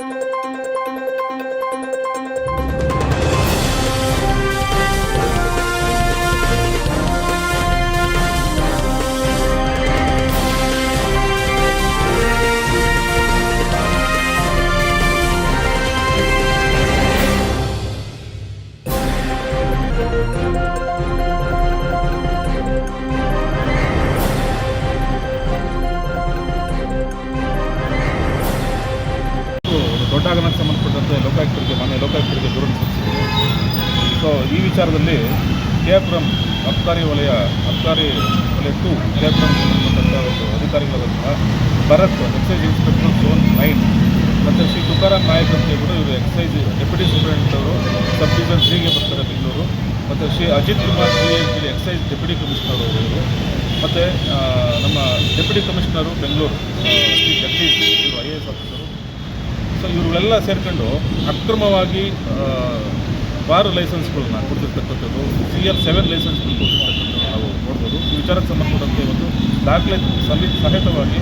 ಒಂದು ದೊಡ್ಡ ಹಗರಣಕ್ಕೆ ಸಂಬಂಧಪಟ್ಟಂತೆ ಲೋಕಾಯುಕ್ತರಿಗೆ ಮಾನ್ಯ ಲೋಕಾಯುಕ್ತರಿಗೆ ದೂರನ್ನು ಸಲ್ಲಿಸಿದ್ದೇವೆ ಸೊ ಈ ವಿಚಾರದಲ್ಲಿ ಕೆಪುರಂ ಅಬ್ಕಾರಿ ವಲಯ ಅಬ್ಕಾರಿ ವಲಯ ಟು ಕೆಪುರಂ ಸಂಬಂಧಪಟ್ಟಂಥ ಒಂದು ಅಧಿಕಾರಿಗಳಾದಂತಹ Bharat excise inspector zone nine ಮತ್ತು ಶ್ರೀ ತುಕಾರಾಮ್ ನಾಯಕ್ ಅಂತ ಹೇಳ್ಬಿಟ್ಟು ಇವರು ಎಕ್ಸೈಸ್ ಡೆಪ್ಯೂಟಿ ಸೂಪರಿಂಟೆಂಡೆಂಟ್ ಅವರು, ಸಬ್ ಡಿವಿಷನ್ ಸಿಗೆ ಬರ್ತಾರೆ ಬೆಂಗಳೂರು. ಮತ್ತು ಶ್ರೀ ಅಜಿತ್ ಕುಮಾರ್ ಶ್ರೀ ಅಂತೇಳಿ ಎಕ್ಸೈಸ್ ಡೆಪ್ಯೂಟಿ ಕಮಿಷನರ್ ಅವರು ಮತ್ತು ನಮ್ಮ ಡೆಪ್ಯೂಟಿ ಕಮಿಷನರು ಬೆಂಗಳೂರು ಆ, ಶ್ರೀ ಜಗದೀಶ್ ಇವರು I A S officer so ಇವರುಗಳೆಲ್ಲ ಸೇರ್ಕೊಂಡು ಅಕ್ರಮವಾಗಿ ಬಾರ್ ಲೈಸೆನ್ಸ್ಗಳನ್ನ ಕೊಡ್ತಿರ್ತಕ್ಕಂಥದ್ದು ಸಿ ಎಲ್ ಸೆವೆನ್ ಲೈಸೆನ್ಸ್ಗಳು ಕೊಡ್ತಿರ್ತಕ್ಕಂಥದ್ದು ನಾವು ನೋಡ್ಬೋದು. ಈ ವಿಚಾರಕ್ಕೆ ಸಂಬಂಧಪಟ್ಟಂತೆ ಇವತ್ತು ದಾಖಲೆ ಸಲ್ಲಿ ಸಹಿತವಾಗಿ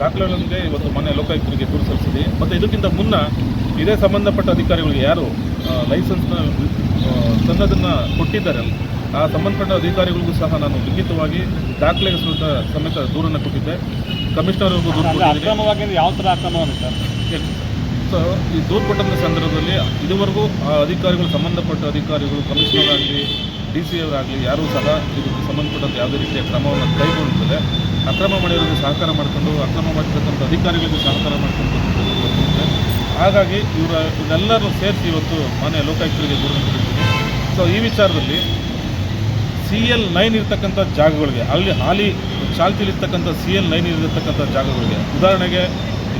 ದಾಖಲೆಗಳೊಂದಿಗೆ ಇವತ್ತು ಮನೆ ಲೋಕಾಯುಕ್ತರಿಗೆ ದೂರು ಸಲ್ಲಿಸಿದೆ. ಮತ್ತು ಇದಕ್ಕಿಂತ ಮುನ್ನ ಇದೇ ಸಂಬಂಧಪಟ್ಟ ಅಧಿಕಾರಿಗಳಿಗೆ ಯಾರು ಲೈಸೆನ್ಸ್ನ ತಂದದನ್ನು ಕೊಟ್ಟಿದ್ದಾರೆ ಆ ಸಂಬಂಧಪಟ್ಟ ಅಧಿಕಾರಿಗಳಿಗೂ ಸಹ ನಾನು ಲಿಖಿತವಾಗಿ ದಾಖಲೆ ಸಮೇತ ಸಮೇತ ದೂರನ್ನು ಕೊಟ್ಟಿದ್ದೆ. ಕಮಿಷನರ್ ಯಾವ ಥರ ಅಕ್ರಮವನ್ನು ಸರ್? ಸೊ ಈ ದೂರು ಕೊಟ್ಟಂಥ ಸಂದರ್ಭದಲ್ಲಿ ಇದುವರೆಗೂ ಆ ಅಧಿಕಾರಿಗಳು, ಸಂಬಂಧಪಟ್ಟ ಅಧಿಕಾರಿಗಳು, ಕಮಿಷನರ್ ಆಗಲಿ, ಡಿ ಸಿ ಅವರಾಗಲಿ ಯಾರೂ ಸಹ ಇದಕ್ಕೆ ಸಂಬಂಧಪಟ್ಟಂಥ ಯಾವುದೇ ರೀತಿಯ ಕ್ರಮವನ್ನು ಕೈಗೊಳ್ಳುತ್ತದೆ ಅಕ್ರಮ ಮಾಡಿರೋರಿಗೆ ಸಹಕಾರ ಮಾಡಿಕೊಂಡು, ಅಕ್ರಮ ಮಾಡಿರ್ತಕ್ಕಂಥ ಅಧಿಕಾರಿಗಳಿಗೆ ಸಹಕಾರ ಮಾಡಿಕೊಂಡು. ಹಾಗಾಗಿ ಇವರ, ಇವರೆಲ್ಲರೂ ಸೇರಿಸಿ ಇವತ್ತು ಮನೆ ಲೋಕಾಯುಕ್ತರಿಗೆ ದೂರ ಸೊ ಈ ವಿಚಾರದಲ್ಲಿ ಸಿ ಎಲ್ ನೈನ್ ಇರ್ತಕ್ಕಂಥ ಜಾಗಗಳಿಗೆ, ಅಲ್ಲಿ ಹಾಲಿ ಚಾಲ್ತಿಲಿರ್ತಕ್ಕಂಥ ಸಿ ಎಲ್ ನೈನ್ ಇರತಕ್ಕಂಥ ಜಾಗಗಳಿಗೆ, ಉದಾಹರಣೆಗೆ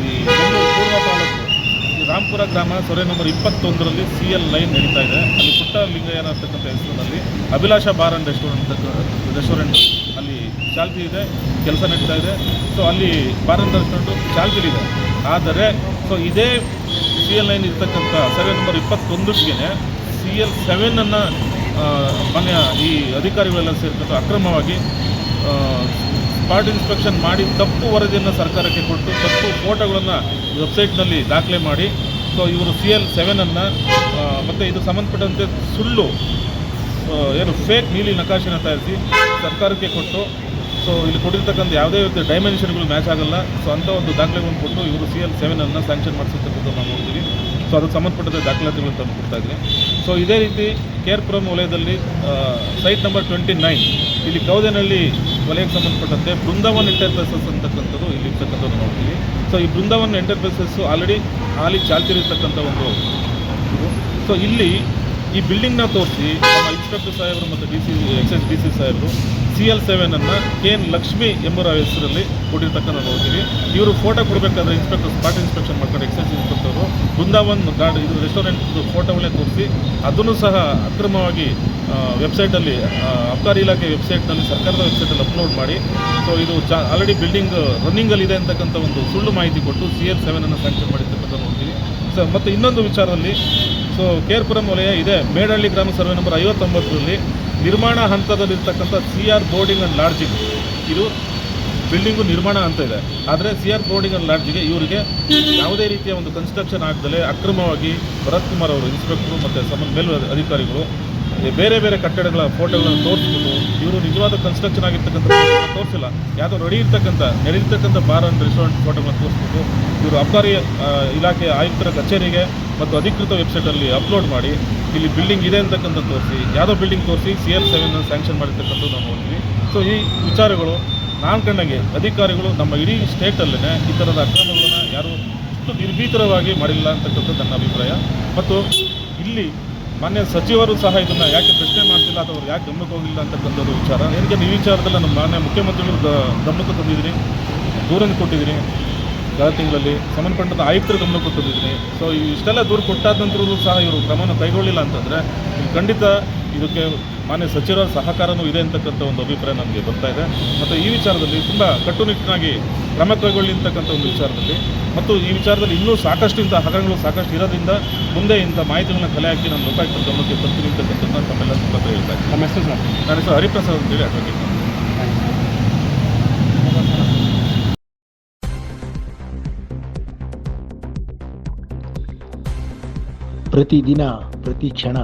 ಈ ಪೂರ್ವ ರಾಂಪುರ ಗ್ರಾಮ ಸೊರೆ ನಂಬರ್ ಇಪ್ಪತ್ತೊಂದರಲ್ಲಿ ಸಿ ಎಲ್ ಲೈನ್ ನಡೀತಾ ಇದೆ. ಅಲ್ಲಿ ಪುಟ್ಟ ಲಿಂಗಯ್ಯನ ಅಂತಕ್ಕಂಥ ಹೆಸರಿನಲ್ಲಿ Abhilasha bar and restaurant restaurant ಅಲ್ಲಿ ಚಾಲ್ತಿ ಇದೆ, ಕೆಲಸ ನಡೀತಾ ಇದೆ. ಸೊ ಅಲ್ಲಿ ಬಾರ್ ಅಂಡ್ ರೆಸ್ಟೋರೆಂಟು ಚಾಲ್ತಿಲಿದೆ ಆದರೆ ಸೊ ಇದೇ ಸಿ ಎಲ್ ಲೈನ್ ಇರ್ತಕ್ಕಂಥ ಸರ್ವೆ ನಂಬರ್ ಇಪ್ಪತ್ತೊಂದಕ್ಕೆ ಸಿ ಎಲ್ ಸೆವೆನನ್ನು ಮನೆಯ ಈ ಅಧಿಕಾರಿಗಳೆಲ್ಲ ಸೇರ್ತಕ್ಕಂಥ ಅಕ್ರಮವಾಗಿ ಸ್ಪಾಟ್ ಇನ್ಸ್ಪೆಕ್ಷನ್ ಮಾಡಿ ತಪ್ಪು ವರದಿಯನ್ನು ಸರ್ಕಾರಕ್ಕೆ ಕೊಟ್ಟು ತಪ್ಪು ಫೋಟೋಗಳನ್ನು ವೆಬ್ಸೈಟ್ನಲ್ಲಿ ದಾಖಲೆ ಮಾಡಿ. ಸೊ ಇವರು ಸಿ ಎಲ್ ಸೆವೆನನ್ನು ಮತ್ತು ಇದು ಸಂಬಂಧಪಟ್ಟಂತೆ ಸುಳ್ಳು ಏನು ಫೇಕ್ ನೀಲಿ ನಕಾಶೆನ ತಯಾರಿಸಿ ಸರ್ಕಾರಕ್ಕೆ ಕೊಟ್ಟು ಸೊ ಇಲ್ಲಿ ಕೊಟ್ಟಿರ್ತಕ್ಕಂಥ ಯಾವುದೇ ರೀತಿಯ ಡೈಮೆನ್ಷನ್ಗಳು ಮ್ಯಾಚ್ ಆಗಲ್ಲ. ಸೊ ಅಂಥ ಒಂದು ದಾಖಲೆಗಳನ್ನು ಕೊಟ್ಟು ಇವರು ಸಿ ಎಲ್ ಸೆವೆನನ್ನು ಸ್ಯಾಂಕ್ಷನ್ ಮಾಡಿಸಿರ್ತಕ್ಕಂಥ ನಾವು ನೋಡ್ತೀವಿ. ಸೊ ಅದಕ್ಕೆ ಸಂಬಂಧಪಟ್ಟಂತೆ ದಾಖಲಾತಿಗಳನ್ನು ತಂದು ಕೊಡ್ತಾ ಇದ್ದೀನಿ ಸೊ ಇದೇ ರೀತಿ ಕೇರ್ಪುರಂ ವಲಯದಲ್ಲಿ ಸೈಟ್ ನಂಬರ್ ಟ್ವೆಂಟಿ ನೈನ್ ಇಲ್ಲಿ ಕೌದೇನಹಳ್ಳಿ ವಲಯಕ್ಕೆ ಸಂಬಂಧಪಟ್ಟಂತೆ ಬೃಂದಾವನ್ ಎಂಟರ್ಪ್ರೈಸಸ್ ಅಂತಕ್ಕಂಥದ್ದು ಇಲ್ಲಿ ಇರ್ತಕ್ಕಂಥದ್ದು ನೋಡ್ತೀವಿ. ಸೊ ಈ ಬೃಂದಾವನ್ ಎಂಟರ್ಪ್ರೈಸಸ್ಸು ಆಲ್ರೆಡಿ ಹಾಲಿ ಚಾಲ್ತಿಲಿರ್ತಕ್ಕಂಥ ಒಂದು ಸೊ ಇಲ್ಲಿ ಈ ಬಿಲ್ಡಿಂಗ್ನ ತೋರಿಸಿ ನಮ್ಮ ಇನ್ಸ್ಪೆಕ್ಟರ್ ಸಾಹೇಬರು ಮತ್ತು D C excise D C ಸಾಹೇಬರು ಸಿ ಎಲ್ ಸೆವೆನನ್ನು ಕೆ ಎನ್ ಲಕ್ಷ್ಮಿ ಎಂಬರ ಹೆಸರಲ್ಲಿ ಕೊಟ್ಟಿರ್ತಕ್ಕಂಥ ನೋಡ್ತೀವಿ. ಇವರು ಫೋಟೋ ಕೊಡಬೇಕಾದ್ರೆ ಇನ್ಸ್ಪೆಕ್ಟರ್ ಸ್ಪಾಟ್ ಇನ್ಸ್ಪೆಕ್ಷನ್ ಮಾಡ್ಕೊಂಡು ಎಕ್ಸೈಸ್ ಇನ್ಸ್ಪೆಕ್ಟರು ಬೃಂದಾವನ್ ಗಾರ್ಡ್ ಇದು ರೆಸ್ಟೋರೆಂಟ್ ಫೋಟೋಗಳೇ ತೋರಿಸಿ ಅದನ್ನು ಸಹ ಅಕ್ರಮವಾಗಿ ವೆಬ್ಸೈಟಲ್ಲಿ ಅಬ್ಕಾರಿ ಇಲಾಖೆ ವೆಬ್ಸೈಟ್ನಲ್ಲಿ ಸರ್ಕಾರದ ವೆಬ್ಸೈಟಲ್ಲಿ ಅಪ್ಲೋಡ್ ಮಾಡಿ. ಸೊ ಇದು ಚಾ ಆಲ್ರೆಡಿ ಬಿಲ್ಡಿಂಗ್ ರನ್ನಿಂಗಲ್ಲಿದೆ ಅಂತಕ್ಕಂಥ ಒಂದು ಸುಳ್ಳು ಮಾಹಿತಿ ಕೊಟ್ಟು ಸಿ ಎಲ್ ಸೆವೆನನ್ನು ಸ್ಯಾಂಕ್ಷನ್ ಮಾಡಿರ್ತಕ್ಕಂಥ ನೋಡ್ತೀವಿ. ಸೊ ಮತ್ತು ಇನ್ನೊಂದು ವಿಚಾರದಲ್ಲಿ ಸೊ ಕೇರ್ಪುರಂ ವಲಯ ಇದೆ. ಮೇಡಹಳ್ಳಿ ಗ್ರಾಮ ಸರ್ವೆ ನಂಬರ್ ಐವತ್ತೊಂಬತ್ತರಲ್ಲಿ ನಿರ್ಮಾಣ ಹಂತದಲ್ಲಿರ್ತಕ್ಕಂಥ C R boarding and lodging. ಇದು ಬಿಲ್ಡಿಂಗು ನಿರ್ಮಾಣ ಅಂತ ಇದೆ. ಆದರೆ ಸಿ ಆರ್ ಬೋರ್ಡಿಂಗ್ ಆ್ಯಂಡ್ ಲಾಡ್ಜಿಗೆ ಇವರಿಗೆ ಯಾವುದೇ ರೀತಿಯ ಒಂದು ಕನ್ಸ್ಟ್ರಕ್ಷನ್ ಆಗದಲೇ ಅಕ್ರಮವಾಗಿ ಭರತ್ ಕುಮಾರ್ ಅವರು ಇನ್ಸ್ಪೆಕ್ಟರು ಮತ್ತು ಸಂಬಂಧ ಮೇಲ್ ಅಧಿಕಾರಿಗಳು ಬೇರೆ ಬೇರೆ ಕಟ್ಟಡಗಳ ಫೋಟೋಗಳನ್ನು ತೋರಿಸ್ಬಿಟ್ಟು ಇವರು ನಿಜವಾದ ಕನ್ಸ್ಟ್ರಕ್ಷನ್ ಆಗಿರ್ತಕ್ಕಂಥ ತೋರಿಸಿಲ್ಲ. ಯಾವುದೋ ರೆಡಿ ಇರ್ತಕ್ಕಂಥ ನಡೆದಿರ್ತಕ್ಕಂಥ ಬಾರ್ ಅಂಡ್ ರೆಸ್ಟೋರೆಂಟ್ ಫೋಟೋಗಳನ್ನು ತೋರಿಸ್ಬಿಟ್ಟು ಇವರು ಅಬ್ಕಾರಿ ಇಲಾಖೆಯ ಇಲಾಖೆ ಆಯುಕ್ತರ ಕಚೇರಿಗೆ ಮತ್ತು ಅಧಿಕೃತ ವೆಬ್ಸೈಟಲ್ಲಿ ಅಪ್ಲೋಡ್ ಮಾಡಿ. ಇಲ್ಲಿ ಬಿಲ್ಡಿಂಗ್ ಇದೆ ಅಂತಕ್ಕಂಥ ತೋರಿಸಿ. ಯಾವುದೋ ಬಿಲ್ಡಿಂಗ್ ತೋರಿಸಿ, ಸಿ ಎಲ್ ಸೆವೆನ್ ಸ್ಯಾಂಕ್ಷನ್ ಮಾಡಿರ್ತಕ್ಕಂಥದ್ದು ನಾವು ನೋಡ್ತೀವಿ. ಸೊ, ಈ ವಿಚಾರಗಳು ನಾನು ಕಂಡಂಗೆ ಅಧಿಕಾರಿಗಳು ನಮ್ಮ ಇಡೀ ಸ್ಟೇಟಲ್ಲೇ ಈ ಥರದ ಅಕ್ರಮಗಳನ್ನು ಯಾರು ಅಷ್ಟು ನಿರ್ಭೀತರವಾಗಿ ಮಾಡಿಲ್ಲ ಅಂತಕ್ಕಂಥದ್ದು ನನ್ನ ಅಭಿಪ್ರಾಯ. ಮತ್ತು ಇಲ್ಲಿ ಮಾನ್ಯ ಸಚಿವರು ಸಹ ಇದನ್ನು ಯಾಕೆ ಪ್ರಶ್ನೆ ಮಾಡ್ತಿಲ್ಲ ಅಥವಾ ಅವ್ರು ಯಾಕೆ ಗಮನಕ್ಕೆ ಹೋಗಿಲ್ಲ ಅಂತಕ್ಕಂಥದ್ದು ವಿಚಾರ. ಏನಕ್ಕೆ ಈ ವಿಚಾರದಲ್ಲಿ ನಮ್ಮ ಮಾನ್ಯ ಮುಖ್ಯಮಂತ್ರಿಗಳು ಗಮನಕ್ಕೆ ತಂದಿದ್ದೀನಿ ದೂರನ್ನು ಕೊಟ್ಟಿದ್ದೀನಿ ಕಳೆದ ತಿಂಗಳಲ್ಲಿ ಸಂಬಂಧಪಟ್ಟಂಥ ಆಯುಕ್ತರು ಗಮನ ಕೊಟ್ಟಿದ್ದೀನಿ ಸೊ ಇಷ್ಟೆಲ್ಲ ದೂರು ಕೊಟ್ಟಾದ ನಂತರವೂ ಸಹ ಇವರು ಕ್ರಮವನ್ನು ಕೈಗೊಳ್ಳಿಲ್ಲ ಅಂತಂದರೆ ಖಂಡಿತ ಇದಕ್ಕೆ ಮಾನ್ಯ ಸಚಿವರ ಸಹಕಾರವೂ ಇದೆ ಅಂತಕ್ಕಂಥ ಒಂದು ಅಭಿಪ್ರಾಯ ನನಗೆ ಬರ್ತಾ ಇದೆ. ಮತ್ತು ಈ ವಿಚಾರದಲ್ಲಿ ತುಂಬ ಕಟ್ಟುನಿಟ್ಟಿನಾಗಿ ಕ್ರಮ ಕೈಗೊಳ್ಳಿ ಅಂತಕ್ಕಂಥ ಒಂದು ವಿಚಾರದಲ್ಲಿ ಮತ್ತು ಈ ವಿಚಾರದಲ್ಲಿ ಇನ್ನೂ ಸಾಕಷ್ಟು ಇಂಥ ಹಗರಣಗಳು ಸಾಕಷ್ಟು ಇರೋದ್ರಿಂದ ಮುಂದೆ ಇಂಥ ಮಾಹಿತಿಗಳನ್ನ ಕಲೆ ಹಾಕಿ ನಾನು ಲೋಕಾಯುಕ್ತ ಗಮನಕ್ಕೆ ಬರ್ತೀನಿ ಅಂತಕ್ಕಂಥದ್ದು ತಮ್ಮೆಲ್ಲ ಮುಖಾಂತರ ಹೇಳ್ತಾ ಇದ್ದೀನಿ. ನಮ್ಮ ಹೆಸರು ಸರ್. ನನ್ನ ಹೆಸರು ಹರಿಪ್ರಸಾದ್ ಅಂತೇಳಿ ಅಡ್ವೊಕೇಟ್. ಪ್ರತಿದಿನ ಪ್ರತಿ ಕ್ಷಣ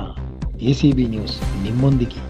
ಎ ಸಿ ಬಿ ನ್ಯೂಸ್ ನಿಮ್ಮೊಂದಿಗೆ.